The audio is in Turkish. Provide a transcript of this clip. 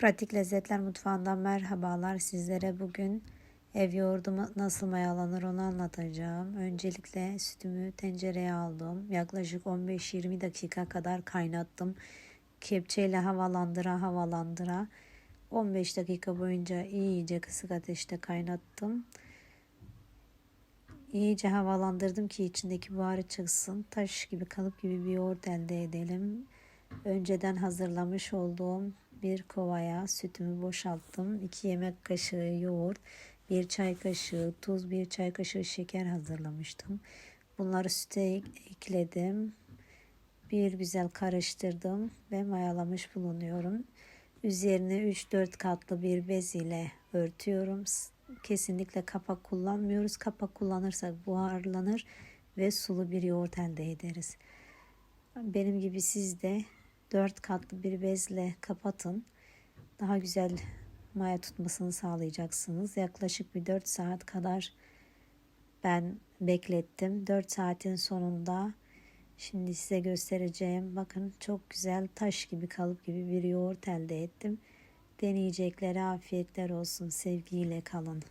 Pratik Lezzetler Mutfağı'ndan merhabalar. Sizlere bugün ev yoğurdu nasıl mayalanır onu anlatacağım. Öncelikle sütümü tencereye aldım. Yaklaşık 15-20 dakika kadar kaynattım. Kepçeyle havalandıra havalandıra 15 dakika boyunca iyice kısık ateşte kaynattım. İyice havalandırdım ki içindeki buharı çıksın. Taş gibi kalıp gibi bir yoğurt elde edelim. Önceden hazırlamış olduğum bir kovaya sütümü boşalttım. 2 yemek kaşığı yoğurt, 1 çay kaşığı tuz, 1 çay kaşığı şeker hazırlamıştım. Bunları süte ekledim. Bir güzel karıştırdım ve mayalamış bulunuyorum. Üzerine 3-4 katlı bir bez ile örtüyorum. Kesinlikle kapak kullanmıyoruz. Kapak kullanırsak buharlanır ve sulu bir yoğurt elde ederiz. Benim gibi siz de 4 katlı bir bezle kapatın. Daha güzel maya tutmasını sağlayacaksınız. Yaklaşık bir 4 saat kadar ben beklettim. 4 saatin sonunda şimdi size göstereceğim. Bakın çok güzel taş gibi kalıp gibi bir yoğurt elde ettim. Deneyeceklere afiyetler olsun. Sevgiyle kalın.